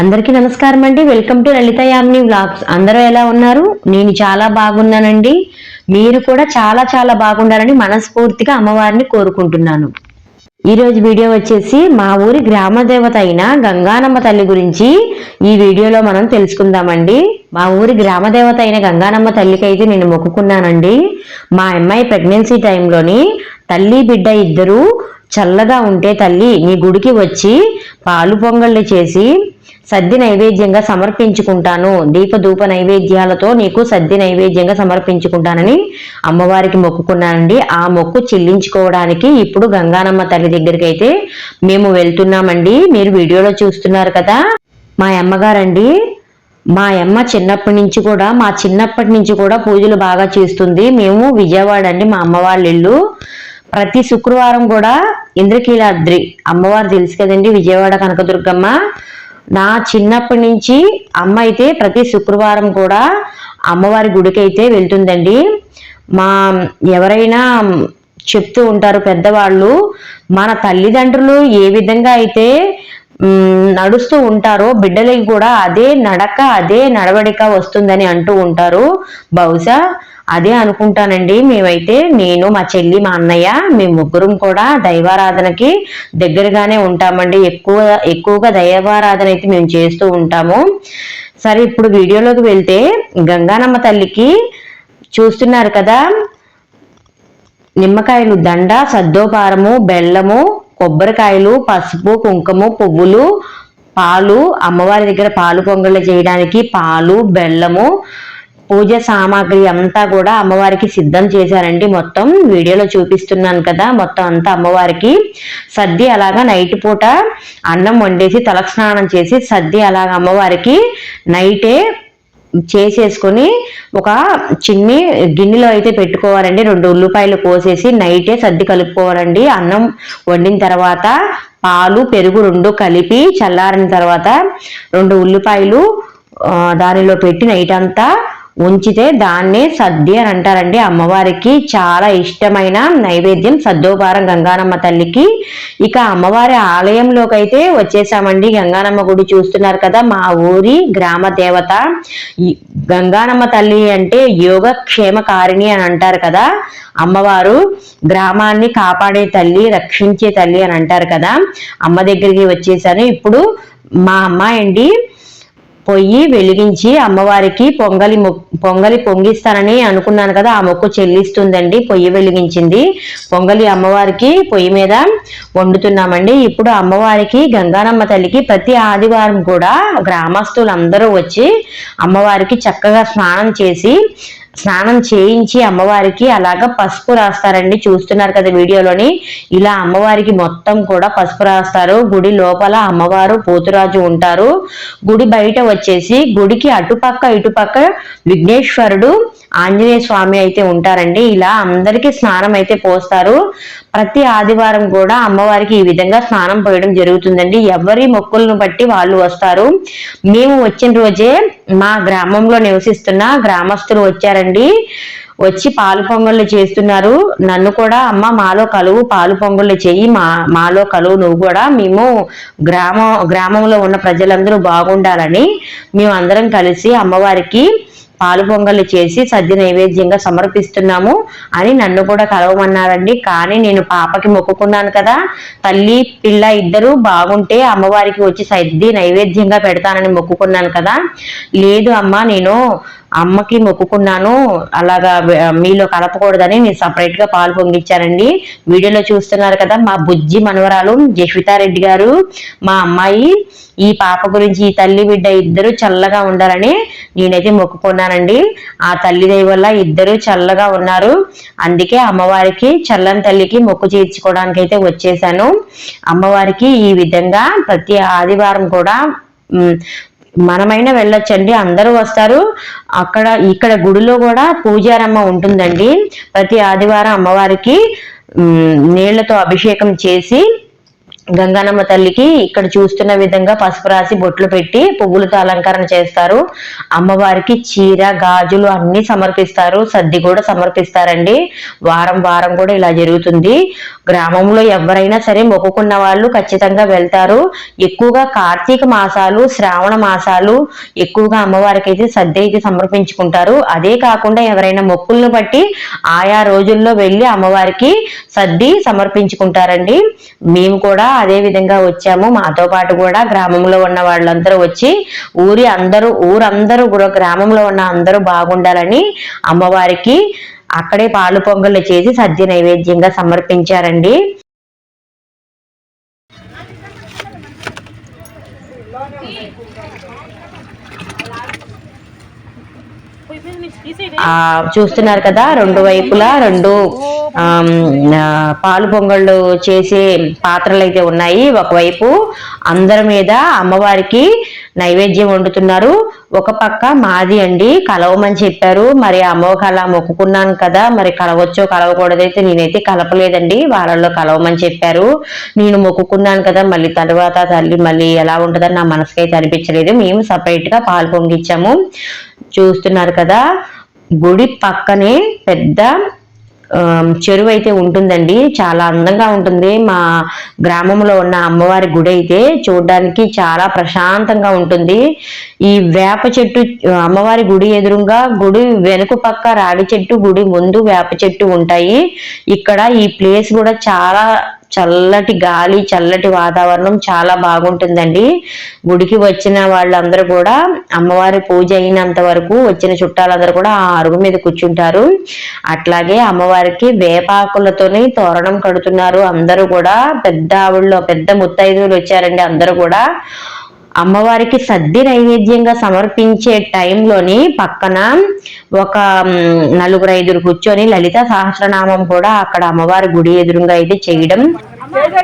అందరికీ నమస్కారం అండి. Welcome to Lalitha Yamini vlogs. అందరూ ఎలా ఉన్నారు? నేను చాలా బాగున్నానండి. మీరు కూడా చాలా చాలా బాగుండాలని మనస్ఫూర్తిగా అమ్మవారిని కోరుకుంటున్నాను. ఈరోజు వీడియో వచ్చేసి మా ఊరి గ్రామ దేవత అయిన గంగానమ్మ తల్లి గురించి ఈ వీడియోలో మనం తెలుసుకుందామండి. మా ఊరి గ్రామ దేవత అయిన గంగానమ్మ తల్లికి అయితే నేను మొక్కుకున్నానండి. మా అమ్మాయి ప్రెగ్నెన్సీ టైంలోని తల్లి బిడ్డ ఇద్దరు చల్లగా ఉంటే తల్లి నీ గుడికి వచ్చి పాలు పొంగళ్ళు చేసి సద్ది నైవేద్యంగా సమర్పించుకుంటాను. దీపధూప నైవేద్యాలతో నీకు సద్ది నైవేద్యంగా సమర్పించుకుంటానని అమ్మవారికి మొక్కుకున్నానండి. ఆ మొక్కు చెల్లించుకోవడానికి ఇప్పుడు గంగానమ్మ తల్లి దగ్గరికి అయితే మేము వెళ్తున్నామండి. మీరు వీడియోలో చూస్తున్నారు కదా. మా అమ్మగారండి మా అమ్మ చిన్నప్పటి నుంచి కూడా మా చిన్నప్పటి నుంచి కూడా పూజలు బాగా చేస్తుంది. మేము విజయవాడ అండి మా అమ్మ వాళ్ళ ఇల్లు. ప్రతి శుక్రవారం కూడా ఇంద్రకీలాద్రి. అమ్మవారు తెలుసు కదండి విజయవాడ కనకదుర్గమ్మ. నా చిన్నప్పటి నుంచి అమ్మ అయితే ప్రతి శుక్రవారం కూడా అమ్మవారి గుడికి అయితే వెళ్తుందండి. మా ఎవరైనా చెప్తూ ఉంటారు పెద్దవాళ్ళు మన తల్లిదండ్రులు ఏ విధంగా అయితే నడుస్తూ ఉంటారో బిడ్డలకి కూడా అదే నడక అదే నడవడిక వస్తుందని అంటూ ఉంటారు. బహుశా అదే అనుకుంటానండి. మేమైతే నేను మా చెల్లి మా అన్నయ్య మేము ముగ్గురం కూడా దైవారాధనకి దగ్గరగానే ఉంటామండి. ఎక్కువ ఎక్కువగా దైవారాధన అయితే మేము చేస్తూ ఉంటాము. సరే ఇప్పుడు వీడియోలోకి వెళ్తే గంగానమ్మ తల్లికి చూస్తున్నారు కదా. నిమ్మకాయలు దండ సద్దోపారము బెల్లము కొబ్బరికాయలు పసుపు కుంకుమ పువ్వులు పాలు అమ్మవారి దగ్గర పాలు పొంగళ్ళు చేయడానికి పాలు బెల్లము పూజ సామాగ్రి అంతా కూడా అమ్మవారికి సిద్ధం చేశారండి. మొత్తం వీడియోలో చూపిస్తున్నాను కదా మొత్తం అంతా అమ్మవారికి. సద్ది అలాగా నైట్ పూట అన్నం వండేసి తలకు స్నానం చేసి సద్ది అలాగా అమ్మవారికి నైటే చేసేసుకొని ఒక చిన్ని గిన్నెలో అయితే పెట్టుకోవాలండి. రెండు ఉల్లిపాయలు కోసేసి నైటే సర్ది కలుపుకోవాలండి. అన్నం వండిన తర్వాత పాలు పెరుగు రెండు కలిపి చల్లారిన తర్వాత రెండు ఉల్లిపాయలు దానిలో పెట్టి నైట్ అంతా ఉంచితే దాన్నే సద్ది అని అంటారండి. అమ్మవారికి చాలా ఇష్టమైన నైవేద్యం సద్దోపారం గంగానమ్మ తల్లికి. ఇక అమ్మవారి ఆలయంలోకి అయితే వచ్చేసామండి. గంగానమ్మ గుడి చూస్తున్నారు కదా మా ఊరి గ్రామ దేవత. గంగానమ్మ తల్లి అంటే యోగ క్షేమకారిణి అని అంటారు కదా అమ్మవారు. గ్రామాన్ని కాపాడే తల్లి రక్షించే తల్లి అని అంటారు కదా. అమ్మ దగ్గరికి వచ్చేసాను. ఇప్పుడు మా అమ్మాయి అండి పొయ్యి వెలిగించి అమ్మవారికి పొంగలి పొంగలి పొంగిస్తానని అనుకున్నాను కదా ఆ మొక్కు చెల్లిస్తుందండి పొయ్యి వెలిగించింది. పొంగలి అమ్మవారికి పొయ్యి మీద వండుతున్నామండి. ఇప్పుడు అమ్మవారికి గంగానమ్మ తల్లికి ప్రతి ఆదివారం కూడా గ్రామస్తులందరూ వచ్చి అమ్మవారికి చక్కగా స్నానం చేసి స్నానం చేయించి అమ్మవారికి అలాగా పసుపు రాస్తారండి. చూస్తున్నారు కదా వీడియోలోని. ఇలా అమ్మవారికి మొత్తం కూడా పసుపు రాస్తారు. గుడి లోపల అమ్మవారు పోతురాజు ఉంటారు. గుడి బయట వచ్చేసి గుడికి అటుపక్క ఇటుపక్క విఘ్నేశ్వరుడు ఆంజనేయ స్వామి అయితే ఉంటారండి. ఇలా అందరికీ స్నానం అయితే పోస్తారు. ప్రతి ఆదివారం కూడా అమ్మవారికి ఈ విధంగా స్నానం పోయడం జరుగుతుందండి. ఎవరి మొక్కులను బట్టి వాళ్ళు వస్తారు. మేము వచ్చిన రోజే మా గ్రామంలో నివసిస్తున్న గ్రామస్తులు వచ్చారండి. వచ్చి పాలు పొంగళ్ళు చేస్తున్నారు. నన్ను కూడా అమ్మ మాలో కలువు పాలు పొంగళ్ళు చెయ్యి మా మాలో కలువు నువ్వు కూడా. మేము గ్రామ గ్రామంలో ఉన్న ప్రజలందరూ బాగుండాలని మేము అందరం కలిసి అమ్మవారికి పాలు పొంగళ్ళు చేసి సద్య నైవేద్యంగా సమర్పిస్తున్నాము అని నన్ను కూడా కలవమన్నారండి. కానీ నేను పాపకి మొక్కుకున్నాను కదా. తల్లి పిల్ల ఇద్దరు బాగుంటే అమ్మవారికి వచ్చి సద్ది నైవేద్యంగా పెడతానని మొక్కుకున్నాను కదా. లేదు అమ్మ నేను అమ్మకి మొక్కుకున్నాను. అలాగా మీలో కలపకూడదని నేను సపరేట్గా పాలు పొంగిచ్చానండి. వీడియోలో చూస్తున్నారు కదా మా బుజ్జి మనవరాలు జస్వితారెడ్డి గారు మా అమ్మాయి ఈ పాప గురించి ఈ తల్లి బిడ్డ ఇద్దరు చల్లగా ఉండాలని నేనైతే మొక్కుకున్నానండి. ఆ తల్లి దయ వల్ల ఇద్దరు చల్లగా ఉన్నారు. అందుకే అమ్మవారికి చల్లని తల్లికి మొక్కు తీర్చుకోవడానికి అయితే వచ్చేసాను. అమ్మవారికి ఈ విధంగా ప్రతి ఆదివారం కూడా మనమైనా వెళ్ళొచ్చండి అందరూ వస్తారు. అక్కడ ఇక్కడ గుడిలో కూడా పూజారమ్మ ఉంటుందండి. ప్రతి ఆదివారం అమ్మవారికి నీళ్ళతో అభిషేకం చేసి గంగానమ్మ తల్లికి ఇక్కడ చూస్తున్న విధంగా పసుపు రాసి బొట్లు పెట్టి పువ్వులతో అలంకరణ చేస్తారు. అమ్మవారికి చీర గాజులు అన్ని సమర్పిస్తారు. సద్ది కూడా సమర్పిస్తారండి. వారం వారం కూడా ఇలా జరుగుతుంది. గ్రామంలో ఎవరైనా సరే మొక్కుకున్న వాళ్ళు ఖచ్చితంగా వెళ్తారు. ఎక్కువగా కార్తీక మాసాలు శ్రావణ మాసాలు ఎక్కువగా అమ్మవారికి అయితే సద్ది అయితే సమర్పించుకుంటారు. అదే కాకుండా ఎవరైనా మొక్కులను బట్టి ఆయా రోజుల్లో వెళ్ళి అమ్మవారికి సద్ది సమర్పించుకుంటారండి. మేము కూడా అదే విధంగా వచ్చాము. మాతో పాటు కూడా గ్రామంలో ఉన్న వాళ్ళందరూ వచ్చి ఊరి అందరూ ఊరందరూ కూడా గ్రామంలో ఉన్న అందరూ బాగుండాలని అమ్మవారికి అక్కడే పాలు పొంగళ్ళు చేసి సద్య నైవేద్యంగా సమర్పించారండి ఆ చూస్తున్నారు కదా రెండు వైపులా రెండు పాలు పొంగళ్ళు చేసే పాత్రలు అయితే ఉన్నాయి. ఒకవైపు అందరి మీద అమ్మవారికి నైవేద్యం వండుతున్నారు. ఒక పక్క మాది అండి కలవమని చెప్పారు. మరి అమ్మకి అలా మొక్కుకున్నాను కదా మరి కలవచ్చో కలవకూడదైతే నేనైతే కలపలేదండి. వాళ్ళల్లో కలవమని చెప్పారు. నేను మొక్కుకున్నాను కదా మళ్ళీ తర్వాత తల్లి మళ్ళీ ఎలా ఉంటుందని నా మనసుకైతే అనిపించలేదు. మేము సపరేట్గా పాలు పొంగిచ్చాము. చూస్తున్నారు కదా గుడి పక్కనే పెద్ద చెరువు అయితే ఉంటుందండి. చాలా అందంగా ఉంటుంది. మా గ్రామంలో ఉన్న అమ్మవారి గుడి అయితే చూడడానికి చాలా ప్రశాంతంగా ఉంటుంది. ఈ వేప చెట్టు అమ్మవారి గుడి ఎదురుగా గుడి వెనుక పక్క రాగి చెట్టు గుడి ముందు వేప చెట్టు ఉంటాయి. ఇక్కడ ఈ ప్లేస్ కూడా చాలా చల్లటి గాలి చల్లటి వాతావరణం చాలా బాగుంటుందండి. గుడికి వచ్చిన వాళ్ళందరూ కూడా అమ్మవారి పూజ అయినంత వరకు వచ్చిన చుట్టాలందరూ కూడా ఆ అరుగు మీద కూర్చుంటారు. అట్లాగే అమ్మవారికి వేపాకులతోనే తోరణం కడుతున్నారు. అందరూ కూడా పెద్ద ఆవిడలో పెద్ద ముత్తైదువులు వచ్చారండి అందరూ కూడా. అమ్మవారికి సద్ది నైవేద్యంగా సమర్పించే టైంలోని పక్కన ఒక నలుగురు ఐదురు కూర్చొని లలిత సహస్రనామం కూడా అక్కడ అమ్మవారి గుడి ఎదురుగా అయితే చేయడం. తేజ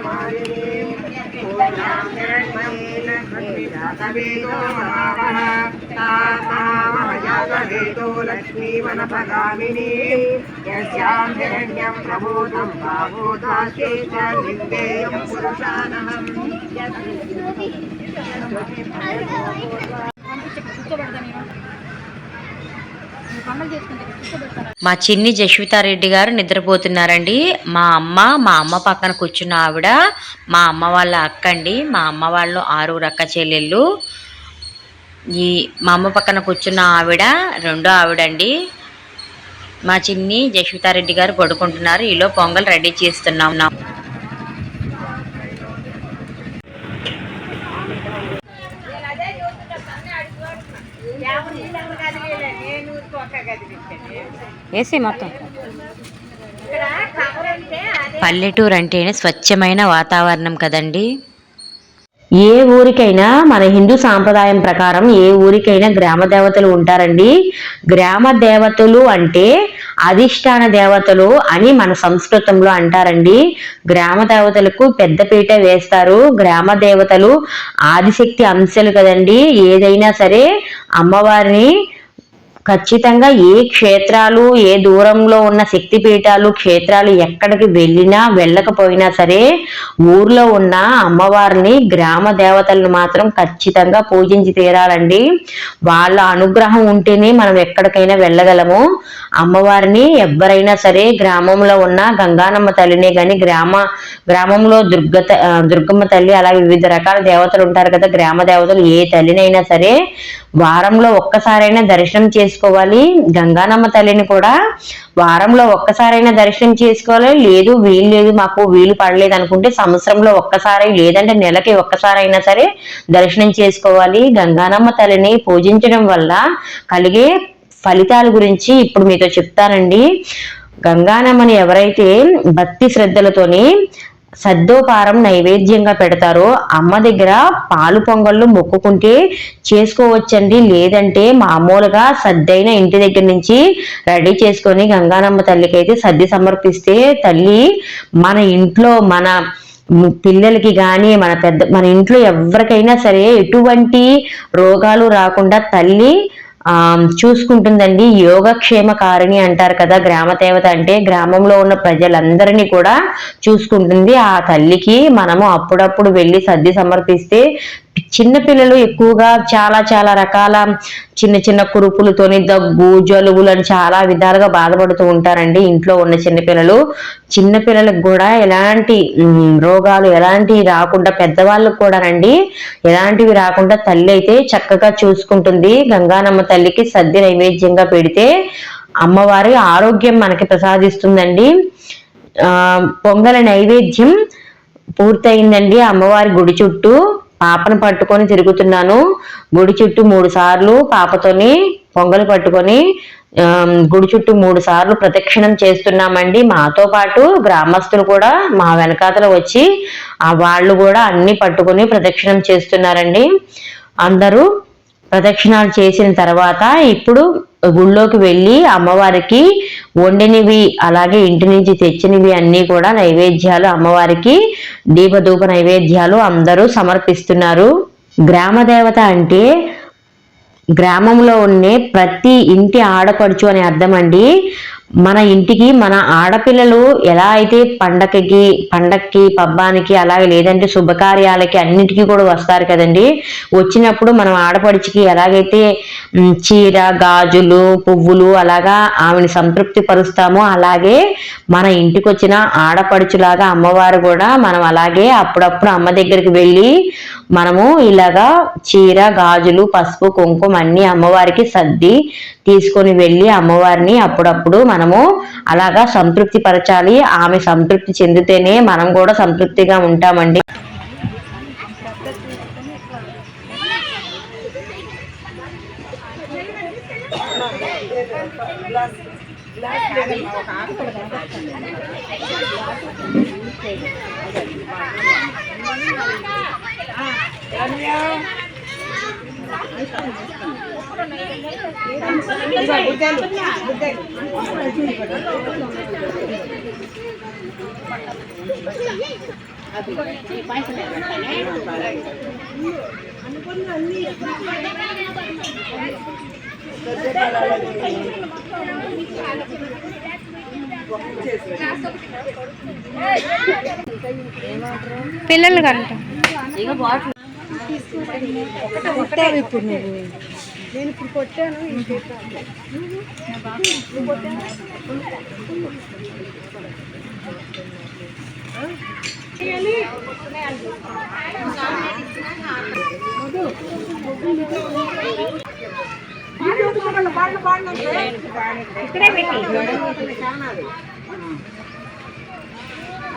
గారిని ఇంకా లక్ష్మీవనపగామిని యస్యాం హిరణ్యం ప్రబోధం చ నిందేయం పురుషానహం మా చిన్ని జశ్వితారెడ్డి గారు నిద్రపోతున్నారండి. మా అమ్మ మా అమ్మ పక్కన కూర్చున్న ఆవిడ మా అమ్మ వాళ్ళ అక్క అండి మా అమ్మ వాళ్ళు ఆరుగురు అక్క చెల్లెళ్ళు. ఈ మా అమ్మ పక్కన కూర్చున్న ఆవిడ రెండో ఆవిడండి. మా చిన్ని జశ్వితారెడ్డి గారు పడుకుంటున్నారు. ఈలో పొంగల్ రెడీ చేస్తున్నాం. నా- పల్లెటూరు అంటేనే స్వచ్ఛమైన వాతావరణం కదండి. ఏ ఊరికైనా మన హిందూ సాంప్రదాయం ప్రకారం ఏ ఊరికైనా గ్రామ దేవతలు ఉంటారండి. గ్రామ దేవతలు అంటే అధిష్టాన దేవతలు అని మన సంస్కృతంలో అంటారండి. గ్రామ దేవతలకు పెద్దపీట వేస్తారు. గ్రామ దేవతలు ఆదిశక్తి అంశాలు కదండి. ఏదైనా సరే అమ్మవారిని ఖచ్చితంగా ఏ క్షేత్రాలు ఏ దూరంలో ఉన్న శక్తిపీఠాలు క్షేత్రాలు ఎక్కడికి వెళ్ళినా వెళ్ళకపోయినా సరే ఊర్లో ఉన్న అమ్మవారిని గ్రామ దేవతలను మాత్రం ఖచ్చితంగా పూజించి తీరాలండి. వాళ్ళ అనుగ్రహం ఉంటేనే మనం ఎక్కడికైనా వెళ్ళగలము. అమ్మవారిని ఎవరైనా సరే గ్రామంలో ఉన్న గంగానమ్మ తల్లినే కానీ గ్రామ గ్రామంలో దుర్గ దుర్గమ్మ తల్లి అలాగే వివిధ రకాల దేవతలు ఉంటారు కదా గ్రామ దేవతలు ఏ తల్లినైనా సరే వారంలో ఒక్కసారైనా దర్శనం చేసి చేసుకోవాలి. గంగానమ్మ తల్లిని కూడా వారంలో ఒక్కసారైనా దర్శనం చేసుకోవాలి. లేదు వీలు లేదు మాకు వీలు పడలేదు అనుకుంటే సంవత్సరంలో ఒక్కసారి లేదంటే నెలకి ఒక్కసారైనా సరే దర్శనం చేసుకోవాలి. గంగానమ్మ తల్లిని పూజించడం వల్ల కలిగే ఫలితాల గురించి ఇప్పుడు మీతో చెప్తానండి. గంగానమ్మని ఎవరైతే భక్తి శ్రద్ధలతోని సద్దోపారం నైవేద్యంగా పెడతారు అమ్మ దగ్గర పాలు పొంగళ్ళు మొక్కుకుంటే చేసుకోవచ్చండి. లేదంటే మామూలుగా సద్దైన ఇంటి దగ్గర నుంచి రెడీ చేసుకొని గంగానమ్మ తల్లికి అయితే సద్ది సమర్పిస్తే తల్లి మన ఇంట్లో మన పిల్లలకి కానీ మన పెద్ద మన ఇంట్లో ఎవరికైనా సరే ఎటువంటి రోగాలు రాకుండా తల్లి చూసుకుంటుందండి. యోగక్షేమ కారిణి అంటారు కదా గ్రామ దేవత అంటే గ్రామంలో ఉన్న ప్రజలందరినీ కూడా చూసుకుంటుంది. ఆ తల్లికి మనము అప్పుడప్పుడు వెళ్ళి సర్ది సమర్పిస్తే చిన్న పిల్లలు ఎక్కువగా చాలా చాలా రకాల చిన్న చిన్న కురుపులతోని దగ్గు జలుబులు అని చాలా విధాలుగా బాధపడుతూ ఉంటారండి ఇంట్లో ఉన్న చిన్నపిల్లలు చిన్నపిల్లలకు కూడా ఎలాంటి రోగాలు ఎలాంటివి రాకుండా పెద్దవాళ్ళకు కూడానండి ఎలాంటివి రాకుండా తల్లి అయితే చక్కగా చూసుకుంటుంది. గంగానమ్మ తల్లికి సద్ది నైవేద్యంగా పెడితే అమ్మవారి ఆరోగ్యం మనకి ప్రసాదిస్తుందండి. ఆ పొంగల నైవేద్యం పూర్తయిందండి అమ్మవారి గుడి చుట్టూ. పాపను పట్టుకొని తిరుగుతున్నాను. గుడి చుట్టూ మూడు సార్లు పాపతోని పొంగలు పట్టుకొని గుడి చుట్టూ మూడు సార్లు ప్రదక్షిణం చేస్తున్నామండి. మాతో పాటు గ్రామస్తులు కూడా మా వెనకాతల వచ్చి ఆ వాళ్ళు కూడా అన్ని పట్టుకొని ప్రదక్షిణం చేస్తున్నారండి. అందరూ ప్రదక్షిణాలు చేసిన తర్వాత ఇప్పుడు గుళ్ళోకి వెళ్ళి అమ్మవారికి వండినవి అలాగే ఇంటి నుంచి తెచ్చినవి అన్నీ కూడా నైవేద్యాలు అమ్మవారికి దీపధూప నైవేద్యాలు అందరూ సమర్పిస్తున్నారు. గ్రామ దేవత అంటే గ్రామంలో ఉండే ప్రతి ఇంటి ఆడపడుచు అని అర్థం అండి మన ఇంటికి మన ఆడపిల్లలు ఎలా అయితే పండగకి పండక్కి పబ్బానికి అలాగే లేదంటే శుభకార్యాలకి అన్నిటికీ కూడా వస్తారు కదండి. వచ్చినప్పుడు మనం ఆడపడిచికి ఎలాగైతే చీర గాజులు పువ్వులు అలాగా ఆమెను సంతృప్తి పరుస్తామో అలాగే మన ఇంటికి వచ్చిన ఆడపడుచులాగా అమ్మవారు కూడా మనం అలాగే అప్పుడప్పుడు అమ్మ దగ్గరికి వెళ్ళి మనము ఇలాగా చీర గాజులు పసుపు కుంకుమ అన్ని అమ్మవారికి సర్ది తీసుకొని వెళ్ళి అమ్మవారిని అప్పుడప్పుడు మనము అలాగా సంతృప్తి పరచాలి. ఆమె సంతృప్తి చెందితేనే మనం కూడా సంతృప్తిగా ఉంటామండి. పిల్లలు కంట కొట్టావు ఇప్పుడు నువ్వు నేను ఇప్పుడు కొట్టాను ఇక్కడే పెట్టి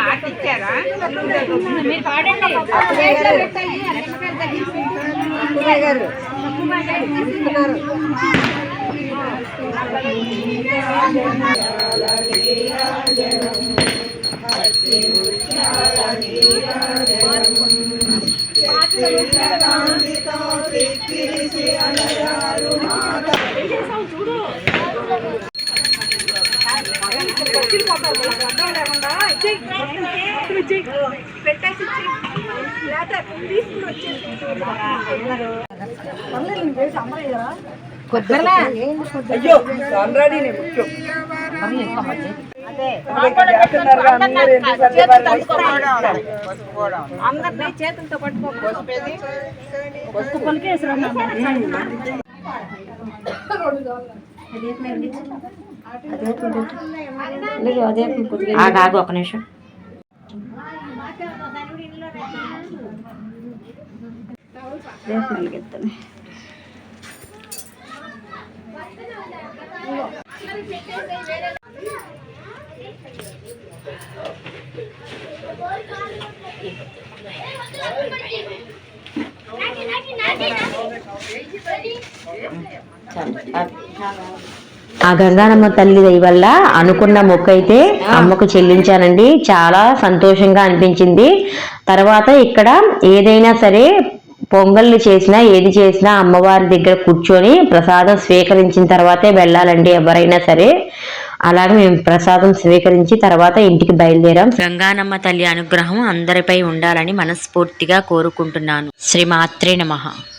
హార్ట్ ఇచ్చారా మీరు పాడండి గారు అయ్యో ఆల్రెడీ నేను అందరినీ చేతులతో పట్టుకోకపోతే ఆగు, ఆగు ఒక నిమిషం ఆ గంగానమ్మ తల్లి దయ వల్ల అనుకున్న మొక్క అయితే అమ్మకు చెల్లించానండి. చాలా సంతోషంగా అనిపించింది. తర్వాత ఇక్కడ ఏదైనా సరే పొంగళ్ళు చేసినా ఏది చేసినా అమ్మవారి దగ్గర కూర్చొని ప్రసాదం స్వీకరించిన తర్వాతే వెళ్ళాలండి ఎవరైనా సరే. అలాగే మేము ప్రసాదం స్వీకరించి తర్వాత ఇంటికి బయలుదేరాం. గంగానమ్మ తల్లి అనుగ్రహం అందరిపై ఉండాలని మనస్ఫూర్తిగా కోరుకుంటున్నాను. శ్రీమాత్రే నమః.